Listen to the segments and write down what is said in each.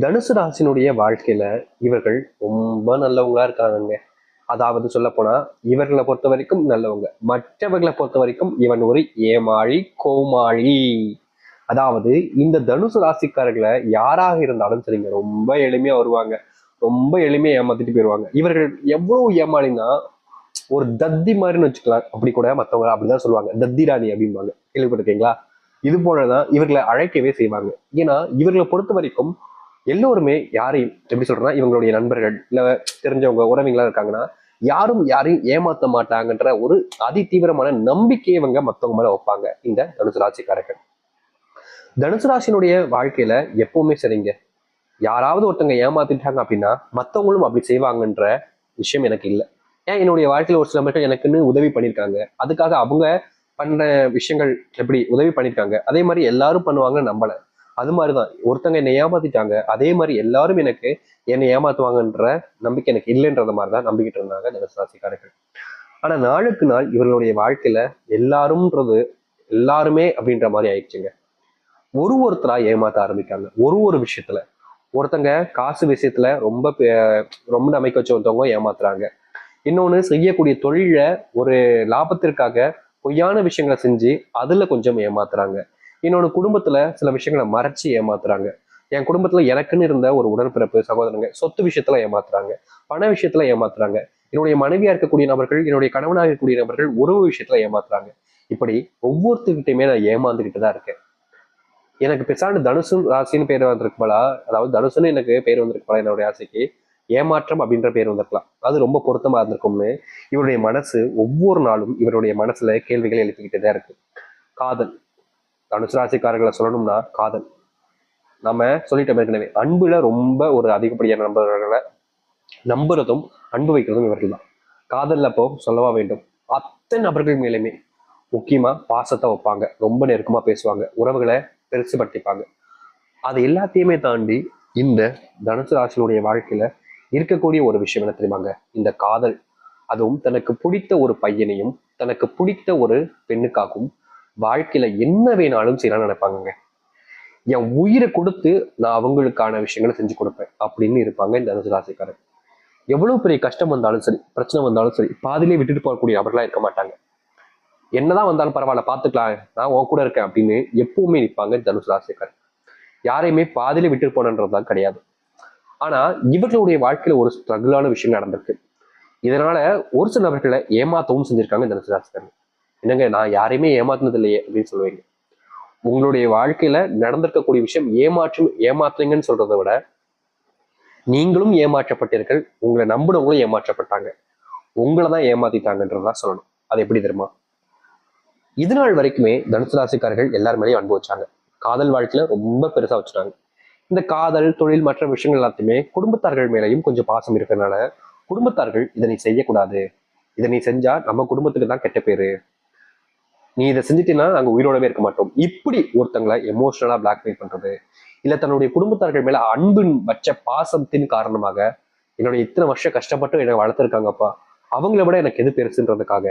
தனுசு ராசினுடைய வாழ்க்கையில இவர்கள் ரொம்ப நல்லவங்களா இருக்காங்க அதாவது சொல்ல போனா இவர்களை பொறுத்த வரைக்கும் நல்லவங்க. மற்றவர்களை பொறுத்த வரைக்கும் இவன் ஒரு ஏமாளி கோமாளி. அதாவது இந்த தனுசு ராசிக்காரர்களை யாராக இருந்தாலும் சரிங்க ரொம்ப எளிமையா வருவாங்க. ரொம்ப எளிமையா ஏமாத்திட்டு போயிடுவாங்க இவர்கள் எவ்வளவு ஏமாளினா ஒரு தத்தி மாதிரின்னு வச்சுக்கலாம். அப்படி கூட மற்றவங்க அப்படிதான் சொல்லுவாங்க. தத்தி ராணி அப்படிம்பாங்க. கேள்விப்பட்டிருக்கீங்களா? இது போலதான் இவர்களை அழைக்கவே செய்வாங்க. ஏன்னா இவர்களை பொறுத்த வரைக்கும் எல்லோருமே யாரையும் எப்படி சொல்றேன்னா இவங்களுடைய நண்பர்கள் இல்ல தெரிஞ்சவங்க உறவிங்களா இருக்காங்கன்னா யாரும் யாரையும் ஏமாத்த மாட்டாங்கன்ற ஒரு அதி தீவிரமான நம்பிக்கையை இவங்க மத்தவங்க மேல வைப்பாங்க இந்த தனுசு ராசிக்காரர்கள். தனுசு ராசினுடைய வாழ்க்கையில எப்பவுமே சரிங்க. யாராவது ஒருத்தங்க ஏமாத்திட்டாங்க அப்படின்னா மத்தவங்களும் அப்படி செய்வாங்கன்ற விஷயம் எனக்கு இல்லை. ஏன் என்னுடைய வாழ்க்கையில ஒரு சில மக்கள் எனக்குன்னு உதவி பண்ணியிருக்காங்க. அதுக்காக அவங்க பண்ண விஷயங்கள் எப்படி உதவி பண்ணியிருக்காங்க. அதே மாதிரி எல்லாரும் பண்ணுவாங்கன்னு நம்பலை. அது மாதிரி தான் ஒருத்தங்க என்னை ஏமாத்திட்டாங்க அதே மாதிரி எல்லாரும் எனக்கு என்னை ஏமாத்துவாங்கன்ற நம்பிக்கை எனக்கு இல்லைன்றத மாதிரி தான் நம்பிக்கிட்டு இருந்தாங்க தனுசராசிக்காரர்கள் ஆனால் ஆனா நாளுக்கு நாள் இவர்களுடைய வாழ்க்கையில எல்லாரும்ன்றது எல்லாருமே அப்படின்ற மாதிரி ஆயிடுச்சுங்க. ஒரு ஒருத்தரா ஏமாத்த ஆரம்பிக்காங்க. ஒரு ஒரு விஷயத்துல. ஒருத்தங்க காசு விஷயத்துல ரொம்ப ரொம்ப நம்பிக்கை வச்சு ஒருத்தவங்க ஏமாத்துறாங்க. இன்னொன்று செய்யக்கூடிய தொழில ஒரு லாபத்திற்காக பொய்யான விஷயங்களை செஞ்சு அதுல கொஞ்சம் ஏமாத்துறாங்க. என்னோட குடும்பத்துல சில விஷயங்களை மறைச்சு ஏமாத்துறாங்க. என் குடும்பத்துல எனக்குன்னு இருந்த ஒரு உடன்பிறப்பு சகோதரங்க சொத்து விஷயத்துல ஏமாத்துறாங்க. பண விஷயத்துல ஏமாத்துறாங்க. என்னுடைய மனைவியா இருக்கக்கூடிய நபர்கள் என்னுடைய கணவனாக இருக்கக்கூடிய நபர்கள் உறவு விஷயத்துல ஏமாத்துறாங்க. இப்படி ஒவ்வொருத்தர்கிட்டயுமே நான் ஏமாந்துகிட்டு தான் இருக்கேன். எனக்கு பெருசாண்டு தனுசு ராசின்னு பேர் வந்திருக்கு போல அதாவது தனுசுன்னு எனக்கு பேர் வந்திருக்கு போல என்னுடைய ராசிக்கு? ஏமாற்றம் அப்படின்ற பேர் வந்திருக்கலாம். அது ரொம்ப பொருத்தமா இருந்திருக்கும்னு இவருடைய மனசு ஒவ்வொரு நாளும் இவருடைய மனசுல கேள்விகளை எழுப்பிக்கிட்டே தான் இருக்கு. காதல். தனுசு ராசிக்காரர்களை சொல்லணும்னா காதல். நம்ம சொல்லிட்டோம் ஏற்கனவே அன்புல ரொம்ப ஒரு அதிகப்படியான நம்பர்களை நம்புறதும் அன்பு வைக்கிறதும் இவர்கள் தான் காதல்ல அப்போ சொல்லவா வேண்டும்? அத்தனை நபர்கள் மேலுமே முக்கியமா பாசத்தை வைப்பாங்க. ரொம்ப நெருக்கமா பேசுவாங்க. உறவுகளை பெருசுபடுத்திப்பாங்க. அது எல்லாத்தையுமே தாண்டி இந்த தனுசு ராசியினுடைய வாழ்க்கையில இருக்கக்கூடிய ஒரு விஷயம் என்ன தெரியுமாங்க? இந்த காதல். அதுவும் தனக்கு பிடித்த ஒரு பையனையும் தனக்கு பிடித்த ஒரு பெண்ணுக்காகவும் வாழ்க்கையில என்ன வேணாலும் செய்யலாம்னு நினைப்பாங்க என் உயிரை கொடுத்து நான் அவங்களுக்கான விஷயங்களை செஞ்சு கொடுப்பேன் அப்படின்னு இருப்பாங்க இந்த தனுசு ராசிக்காரர் எவ்வளவு பெரிய கஷ்டம் வந்தாலும் சரி பிரச்சனை வந்தாலும் சரி பாதியிலே விட்டுட்டு போகக்கூடிய அவர்களாம் இருக்க மாட்டாங்க. என்னதான் வந்தாலும் பரவாயில்ல பார்த்துக்கலாம் நான் உன் கூட இருக்கேன் அப்படின்னு எப்பவுமே நிற்பாங்க தனுசு ராசிக்காரர் யாரையுமே பாதியில விட்டுட்டு போனன்றதுதான் கிடையாது. ஆனா இவர்களுடைய வாழ்க்கையில ஒரு ஸ்ட்ரகிளான விஷயம் நடந்திருக்கு. இதனால ஒரு சில நபர்களை ஏமாத்தவும் செஞ்சிருக்காங்க தனுசு ராசிக்காரன் என்னங்க நான் யாரையுமே ஏமாத்தினது இல்லையே அப்படின்னு சொல்லுவீங்க. உங்களுடைய வாழ்க்கையில நடந்திருக்கக்கூடிய விஷயம் ஏமாற்றும் ஏமாத்துறீங்கன்னு சொல்றதை விட நீங்களும் ஏமாற்றப்பட்டீர்கள் உங்களை நம்பினவங்களும் ஏமாற்றப்பட்டாங்க. உங்களை தான் ஏமாத்திட்டாங்கன்றதான் சொல்லணும். அது எப்படி தெரியுமா? இது நாள் வரைக்குமே தனுசு ராசிக்காரர்கள் எல்லார் மேலேயும் அன்பு காதல் வாழ்க்கையில ரொம்ப பெருசா வச்சுட்டாங்க. இந்த காதல் தொழில் மற்ற விஷயங்கள் எல்லாத்தையுமே குடும்பத்தார்கள் மேலேயும் கொஞ்சம் பாசம் இருக்கிறதுனால குடும்பத்தார்கள் இதனை செய்யக்கூடாது. இதனை செஞ்சா நம்ம குடும்பத்துக்கு தான் கெட்ட பேரு. நீ இதை செஞ்சிட்டீங்கன்னா நாங்கள் உயிரோடவே இருக்க மாட்டோம். இப்படி ஒருத்தங்களை எமோஷனலாக பிளாக்மெயில் பண்ணுறது இல்லை தன்னுடைய குடும்பத்தார்கள் மேலே அன்பின் வச்ச பாசத்தின் காரணமாக என்னுடைய இத்தனை வருஷம் கஷ்டப்பட்டு என்னை வளர்த்துருக்காங்கப்பா. அவங்கள விட எனக்கு எது பெருசுன்றதுக்காக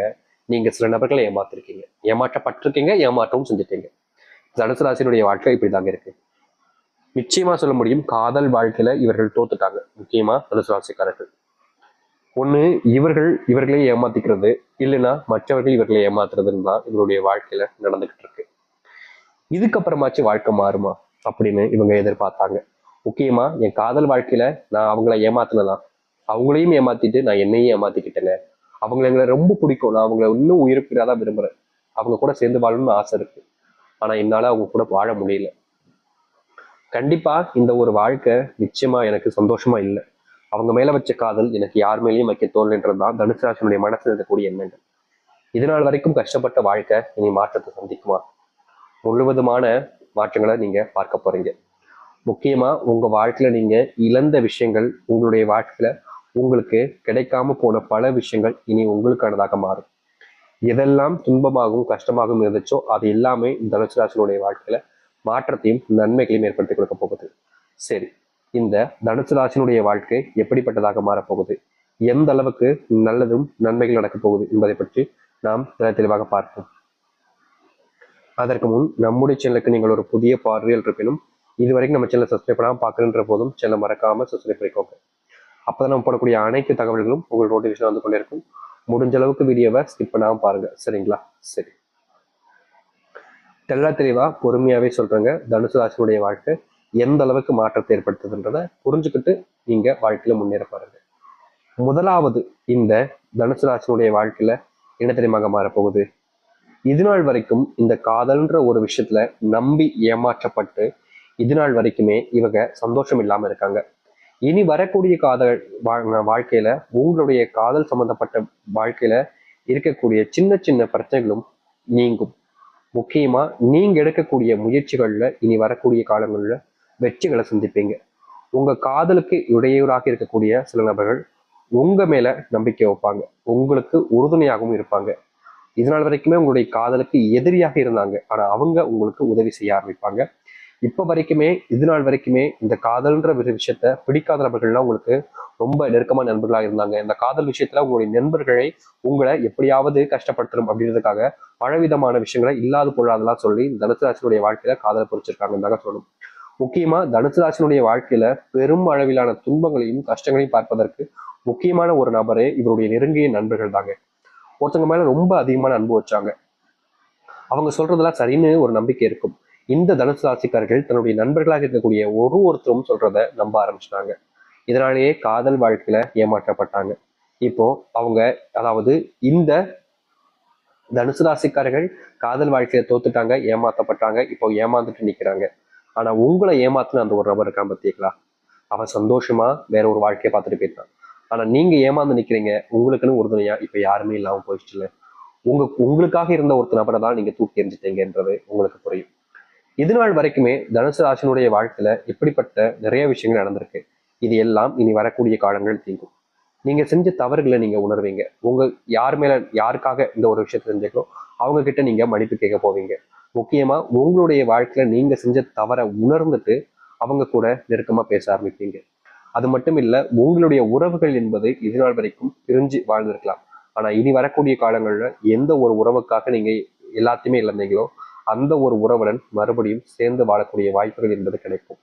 நீங்கள் சில நபர்களை ஏமாத்திருக்கீங்க. ஏமாற்றப்பட்டிருக்கீங்க ஏமாற்றவும் செஞ்சுட்டீங்க. தனுசு ராசியினுடைய வாழ்க்கை இப்படிதாங்க இருக்கு. நிச்சயமா சொல்ல முடியும் காதல் வாழ்க்கையில இவர்கள் தோத்துட்டாங்க. முக்கியமா தனுசு ராசிக்காரர்கள். ஒன்று இவர்கள் இவர்களை ஏமாத்திக்கிறது. இல்லைன்னா மற்றவர்கள் இவர்களை ஏமாத்துறதுன்னு தான் இவருடைய வாழ்க்கையில நடந்துகிட்டு இருக்கு. இதுக்கப்புறமாச்சு வாழ்க்கை மாறுமா அப்படின்னு இவங்க எதிர்பார்த்தாங்க. முக்கியமா என் காதல் வாழ்க்கையில நான் அவங்கள ஏமாத்தினதான் அவங்களையும் ஏமாத்திட்டு நான் என்னையும் ஏமாத்திக்கிட்டேங்க அவங்கள எங்களை ரொம்ப பிடிக்கும். நான் அவங்கள இன்னும் உயிர்ப்பிடாதான் விரும்புறேன். அவங்க கூட சேர்ந்து வாழணும்னு ஆசை இருக்கு. ஆனா என்னால அவங்க கூட வாழ முடியல. கண்டிப்பா இந்த ஒரு வாழ்க்கை நிச்சயமா எனக்கு சந்தோஷமா இல்லை. அவங்க மேல வச்ச காதல் எனக்கு யார் மேலேயும் வைக்க தோல்ன்றதுதான் தனுசு ராசினுடைய மனசில் இருக்கக்கூடிய எண்ணங்கள். இதனால் வரைக்கும் கஷ்டப்பட்ட வாழ்க்கை இனி மாற்றத்தை சந்திக்குமா? முழுவதுமான மாற்றங்களை நீங்க பார்க்க போறீங்க. முக்கியமா உங்க வாழ்க்கையில நீங்க இழந்த விஷயங்கள் உங்களுடைய வாழ்க்கையில உங்களுக்கு கிடைக்காம போன பல விஷயங்கள் இனி உங்களுக்கானதாக மாறும். எதெல்லாம் துன்பமாகவும் கஷ்டமாகவும் இருந்துச்சோ அது எல்லாமே இந்த தனுசு வாழ்க்கையில மாற்றத்தையும் நன்மைகளையும் ஏற்படுத்தி கொடுக்க போகுது. சரி இந்த தனுசு ராசினுடைய வாழ்க்கை எப்படிப்பட்டதாக மாறப்போகுது? எந்த அளவுக்கு நல்லதும் நன்மைகள் நடக்கப் போகுது என்பதை பற்றி நாம் தெளிவாக பார்ப்போம். அதற்கு முன் நம்முடைய சேனலுக்கு நீங்கள் ஒரு புதிய பார்வையில் இருப்பினும் இது வரைக்கும் நம்ம சேனலை சப்ஸ்கிரைப் பண்ணாமல் பார்க்குறன்ற போதும் சேனலை மறக்காம சப்ஸ்கிரைப் பண்ணிக்கோங்க. அப்பதான் நம்ம போடக்கூடிய அனைத்து தகவல்களும் உங்களுக்கு நோட்டிஃபிகேஷன் வந்து கொண்டே இருக்கும். முடிஞ்ச அளவுக்கு வீடியோவை ஸ்கிப் பண்ணாமல் பாருங்க. சரிங்களா? சரி. தெல்லா தெளிவா பொறுமையாவே சொல்றேங்க. தனுசு ராசினுடைய வாழ்க்கை எந்த அளவுக்கு மாற்றத்தை ஏற்படுத்துதுன்றதை புரிஞ்சுக்கிட்டு நீங்க வாழ்க்கையில முன்னேற பாருங்க முதலாவது இந்த தனுசு ராசினுடைய வாழ்க்கையில என்ன மாறப்போகுது? இது நாள் வரைக்கும் இந்த காதல்ன்ற ஒரு விஷயத்துல நம்பி ஏமாற்றப்பட்டு இது நாள் வரைக்குமே இவங்க சந்தோஷம் இல்லாம இருக்காங்க. இனி வரக்கூடிய காதல் வாழ்க்கையில உங்களுடைய காதல் சம்பந்தப்பட்ட வாழ்க்கையில இருக்கக்கூடிய சின்ன சின்ன பிரச்சனைகளும் நீங்கும். முக்கியமா நீங்க எடுக்கக்கூடிய முயற்சிகள்ல இனி வரக்கூடிய காலங்கள்ல வெற்றிகளை சந்திப்பீங்க. உங்க காதலுக்கு இடையூறாக இருக்கக்கூடிய சில நபர்கள் உங்க மேல நம்பிக்கை வைப்பாங்க. உங்களுக்கு உறுதுணையாகவும் இருப்பாங்க. இதனால் வரைக்குமே உங்களுடைய காதலுக்கு எதிரியாக இருந்தாங்க. ஆனா அவங்க உங்களுக்கு உதவி செய்ய ஆரம்பிப்பாங்க. இப்ப வரைக்குமே இது நாள் வரைக்குமே இந்த காதல்ன்ற ஒரு விஷயத்த பிடிக்காத நபர்கள்லாம் உங்களுக்கு ரொம்ப நெருக்கமான நண்பர்களாக இருந்தாங்க. இந்த காதல் விஷயத்துல உங்களுடைய நண்பர்களை உங்களை எப்படியாவது கஷ்டப்படுத்தணும் அப்படின்றதுக்காக பலவிதமான விஷயங்களை இல்லாத பொருளாதெல்லாம் சொல்லி தனுசு ராசினுடைய வாழ்க்கையில காதலை பொறிச்சிருக்காங்கன்னு தாங்க சொல்லணும். முக்கியமா தனுசு ராசினுடைய வாழ்க்கையில பெரும் அளவிலான துன்பங்களையும் கஷ்டங்களையும் பார்ப்பதற்கு முக்கியமான ஒரு நபரே இவருடைய நெருங்கிய நண்பர்கள் தாங்க. ஒருத்தவங்க மேல ரொம்ப அதிகமான அன்பு வச்சாங்க. அவங்க சொல்றதெல்லாம் சரின்னு ஒரு நம்பிக்கை இருக்கும். இந்த தனுசு ராசிக்காரர்கள் தன்னுடைய நண்பர்களாக இருக்கக்கூடிய ஒரு ஒருத்தரும் சொல்றத நம்ப ஆரம்பிச்சிட்டாங்க. இதனாலேயே காதல் வாழ்க்கையில ஏமாற்றப்பட்டாங்க. இப்போ அவங்க அதாவது இந்த தனுசு ராசிக்காரர்கள் காதல் வாழ்க்கையில தோத்துட்டாங்க ஏமாத்தப்பட்டாங்க இப்போ ஏமாந்துட்டு நிக்கிறாங்க. ஆனா உங்களை ஏமாத்துன அந்த ஒரு நபர் இருக்கான் பார்த்தீங்களா அவன் சந்தோஷமா வேற ஒரு வாழ்க்கையை பார்த்துட்டு போயிட்டான் ஆனா நீங்க ஏமாந்து நிக்கிறீங்க உங்களுக்குன்னு உறுதுணையா இப்ப யாருமே இல்லாம போயிடுச்சுல உங்க உங்களுக்காக இருந்த ஒரு நபரை தான் நீங்க தூக்கி எறிஞ்சிட்டீங்கன்றது உங்களுக்கு புரியும். இது நாள் வரைக்குமே தனுசு ராசினுடைய வாழ்க்கையில இப்படிப்பட்ட நிறைய விஷயங்கள் நடந்திருக்கு. இது எல்லாம் இனி வரக்கூடிய காலங்கள் தீங்கும். நீங்க செஞ்ச தவறுகளை நீங்க உணர்வீங்க. உங்க யார் மேல யாருக்காக இந்த ஒரு விஷயத்தை செஞ்சீங்களோ அவங்க கிட்ட நீங்க மன்னிப்பு கேட்க போவீங்க. முக்கியமாக உங்களுடைய வாழ்க்கையில் நீங்கள் செஞ்ச தவறை உணர்ந்துட்டு அவங்க கூட நெருக்கமாக பேச ஆரம்பிப்பீங்க. அது மட்டும் இல்லை உங்களுடைய உறவுகள் என்பது இதுநாள் வரைக்கும் பிரிஞ்சு வாழ்ந்திருக்கலாம். ஆனால் இனி வரக்கூடிய காலங்களில் எந்த ஒரு உறவுக்காக நீங்கள் எல்லாத்தையுமே இழந்தீங்களோ அந்த ஒரு உறவுடன் மறுபடியும் சேர்ந்து வாழக்கூடிய வாய்ப்புகள் என்பது கிடைக்கும்.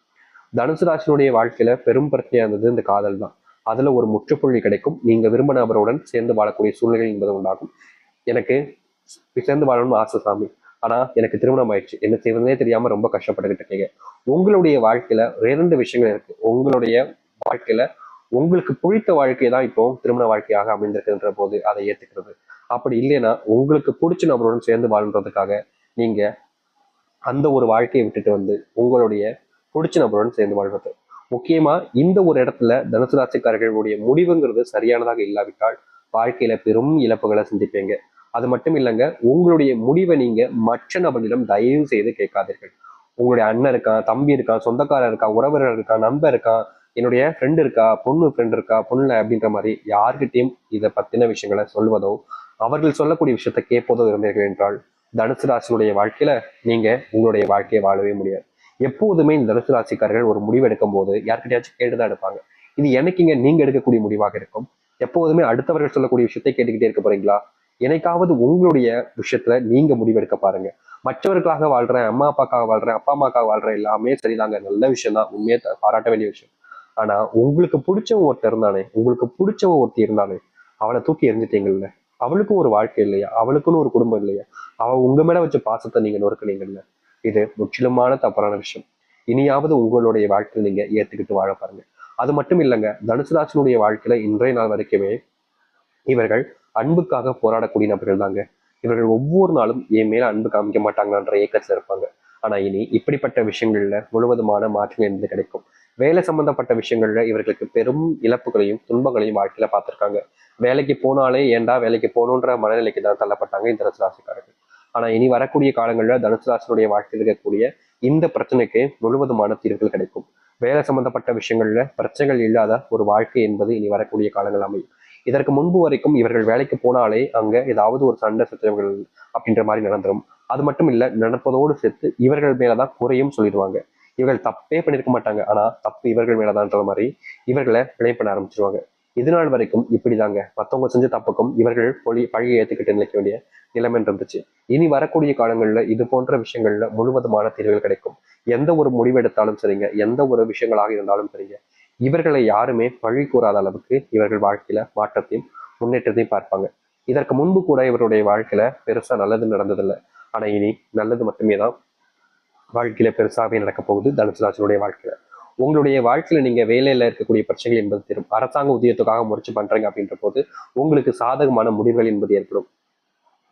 தனுசு ராசினுடைய வாழ்க்கையில பெரும் பிரச்சனையாக இருந்தது இந்த காதல் தான். அதுல ஒரு முற்றுப்புள்ளி கிடைக்கும். நீங்க விரும்ப நபருடன் சேர்ந்து வாழக்கூடிய சூழ்நிலை என்பது உண்டாகும். எனக்கு சேர்ந்து வாழணும்னு ஆசை சாமி. ஆனால் எனக்கு திருமணம் ஆயிடுச்சு. என்ன செய்வதுனே தெரியாம ரொம்ப கஷ்டப்பட்டுக்கிட்டு இருக்கீங்க. உங்களுடைய வாழ்க்கையில இரண்டு விஷயங்கள் இருக்கு. உங்களுடைய வாழ்க்கையில உங்களுக்கு பிடித்த வாழ்க்கையை தான் இப்போ திருமண வாழ்க்கையாக அமைந்திருக்குன்ற போது அதை ஏத்துக்கிறது. அப்படி இல்லைன்னா உங்களுக்கு பிடிச்ச நபருடன் சேர்ந்து வாழ்றதுக்காக நீங்க அந்த ஒரு வாழ்க்கையை விட்டுட்டு வந்து உங்களுடைய பிடிச்ச நபருடன் சேர்ந்து வாழ்றது. முக்கியமா இந்த ஒரு இடத்துல தனுசு ராசிக்காரர்களுடைய முடிவுங்கிறது சரியானதாக இல்லாவிட்டால் வாழ்க்கையில பெரும் இழப்புகளை சந்திப்பீங்க. அது மட்டும் இல்லைங்க உங்களுடைய முடிவை நீங்க மற்ற நபர்களிடம் தயவு செய்து கேட்காதீர்கள். உங்களுடைய அண்ணன் இருக்கான் தம்பி இருக்கான் சொந்தக்காரர் இருக்கான் உறவினர் இருக்கான் நண்பர் இருக்கான் என்னுடைய ஃப்ரெண்ட் இருக்கா பொண்ணு ஃப்ரெண்ட் இருக்கா பொண்ணு அப்படின்ற மாதிரி யார்கிட்டையும் இதை பத்தின விஷயங்களை சொல்வதோ அவர்கள் சொல்லக்கூடிய விஷயத்தை கேட்பதோ இருந்தீர்கள் என்றால் தனுசு ராசினுடைய வாழ்க்கையில நீங்க உங்களுடைய வாழ்க்கையை வாழவே முடியாது. எப்போதுமே இந்த தனுசு ராசிக்காரர்கள் ஒரு முடிவு எடுக்கும் போது யார்கிட்டயாச்சும் கேட்டுதான் எடுப்பாங்க. இது எனக்குங்க நீங்க எடுக்கக்கூடிய முடிவாக இருக்கும்? எப்போதுமே அடுத்தவர்கள் சொல்லக்கூடிய விஷயத்தை கேட்டுக்கிட்டே இருக்க போறீங்களா? என்னைக்காவது உங்களுடைய விஷயத்துல நீங்க முடிவெடுக்க பாருங்க. மற்றவர்களுக்காக வாழ்றேன் அம்மா அப்பாக்காக வாழ்றேன் அப்பா அம்மாக்காக வாழ்றேன் எல்லாமே சரிதாங்க. நல்ல விஷயம் தான் உண்மையை பாராட்ட வேண்டிய விஷயம். ஆனா உங்களுக்கு பிடிச்சவன் ஒருத்தர் இருந்தானே உங்களுக்கு பிடிச்சவன் ஒருத்தர் இருந்தானே அவளை தூக்கி எரிஞ்சிட்டீங்கல்ல அவளுக்கும் ஒரு வாழ்க்கை இல்லையா? அவளுக்குன்னு ஒரு குடும்பம் இல்லையா? அவ உங்க மேல வச்ச பாசத்தை நீங்க நொறுக்குனீங்கல்ல? இது முற்றிலுமான தவறான விஷயம். இனியாவது உங்களுடைய வாழ்க்கையில் நீங்க ஏத்துக்கிட்டு வாழ பாருங்க. அது மட்டும் இல்லைங்க தனுசு வாழ்க்கையில இன்றைய நாள் வரைக்குமே இவர்கள் அன்புக்காக போராடக்கூடிய நபர்கள் தாங்க இவர்கள் ஒவ்வொரு நாளும் என் மேல அன்பு காமிக்க மாட்டாங்கன்ற ஏக்கத்தில் இருப்பாங்க. ஆனா இனி இப்படிப்பட்ட விஷயங்கள்ல முழுவதுமான மாற்றங்கள் என்பது கிடைக்கும். வேலை சம்பந்தப்பட்ட விஷயங்கள்ல இவர்களுக்கு பெரும் இழப்புகளையும் துன்பங்களையும் வாழ்க்கையில பார்த்திருக்காங்க. வேலைக்கு போனாலே ஏன்டா வேலைக்கு போகணுன்ற மனநிலைக்கு தான் தள்ளப்பட்டாங்க இந்த தனுசு ராசிக்காரர்கள். ஆனா இனி வரக்கூடிய காலங்களில் தனுசுராசனுடைய வாழ்க்கையில் இருக்கக்கூடிய இந்த பிரச்சனைக்கு முழுவதுமான தீர்வுகள் கிடைக்கும். வேலை சம்பந்தப்பட்ட விஷயங்கள்ல பிரச்சனைகள் இல்லாத ஒரு வாழ்க்கை என்பது இனி வரக்கூடிய காலங்கள் அமையும். இதற்கு முன்பு வரைக்கும் இவர்கள் வேலைக்கு போனாலே அங்க ஏதாவது ஒரு சண்டை சச்சரவுகள் அப்படின்ற மாதிரி நடந்துடும் அது மட்டும் இல்ல நடப்பதோடு சேர்த்து இவர்கள் மேலதான் குறையும் சொல்லிடுவாங்க. இவர்கள் தப்பே பண்ணிருக்க மாட்டாங்க. ஆனா தப்பு இவர்கள் மேலதான்ற மாதிரி இவர்களை பிழை பண்ண ஆரம்பிச்சிருவாங்க. இது நாள் வரைக்கும் இப்படிதாங்க. மத்தவங்க செஞ்ச தப்புக்கும் இவர்கள் பொழி பழியை ஏத்துக்கிட்டு நினைக்க வேண்டிய நிலைமை இருந்துச்சு. இனி வரக்கூடிய காலங்கள்ல இது போன்ற விஷயங்கள்ல முழுவதுமான தீர்வுகள் கிடைக்கும். எந்த ஒரு முடிவு எடுத்தாலும் சரிங்க. எந்த ஒரு விஷயங்களாக இருந்தாலும் சரிங்க. இவர்களை யாருமே பழி கூறாத அளவுக்கு இவர்கள் வாழ்க்கையில மாற்றத்தையும் முன்னேற்றத்தையும் பார்ப்பாங்க. இதற்கு முன்பு கூட இவருடைய வாழ்க்கையில பெருசா நல்லது நடந்ததில்லை. ஆனா இனி நல்லது மட்டுமே தான் வாழ்க்கையில பெருசாவே நடக்க போகுது தனுசு வாழ்க்கையில. உங்களுடைய வாழ்க்கையில நீங்க வேலையில இருக்கக்கூடிய பிரச்சனைகள் என்பது தெரியும் அரசாங்க உதயத்துக்காக முயற்சி பண்றீங்க அப்படின்ற போது உங்களுக்கு சாதகமான முடிவுகள் என்பது ஏற்படும்.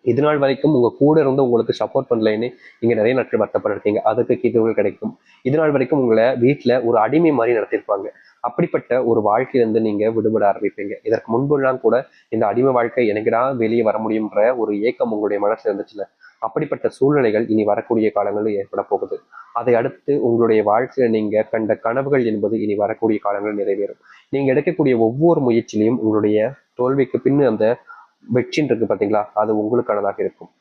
இது நாள் வரைக்கும் உங்க கூட இருந்து உங்களுக்கு சப்போர்ட் பண்ணலைன்னு நீங்க நிறைய நாட்கள் வருத்தப்பட்டிருக்கீங்க. அதுக்கு தீர்வுகள் கிடைக்கும். இது நாள் வரைக்கும் உங்களை வீட்டுல ஒரு அடிமை மாதிரி நடத்திருப்பாங்க அப்படிப்பட்ட ஒரு வாழ்க்கையிலிருந்து நீங்க விடுபட ஆரம்பிப்பீங்க. இதற்கு முன்பெல்லாம் கூட இந்த அடிமை வாழ்க்கை எனக்குடா வெளியே வர முடியுன்ற ஒரு ஏக்கம் உங்களுடைய மனசுல இருந்துச்சுல? அப்படிப்பட்ட சூழ்நிலைகள் இனி வரக்கூடிய காலங்களில் ஏற்பட போகுது. அதை அடுத்து உங்களுடைய வாழ்க்கையில நீங்க கண்ட கனவுகள் என்பது இனி வரக்கூடிய காலங்களில் நிறைவேறும். நீங்க எடுக்கக்கூடிய ஒவ்வொரு முயற்சியிலையும் உங்களுடைய தோல்விக்கு பின்னு அந்த வெற்றின்னு இருக்கு பார்த்தீங்களா? அது உங்களுக்கானதாக இருக்கும்.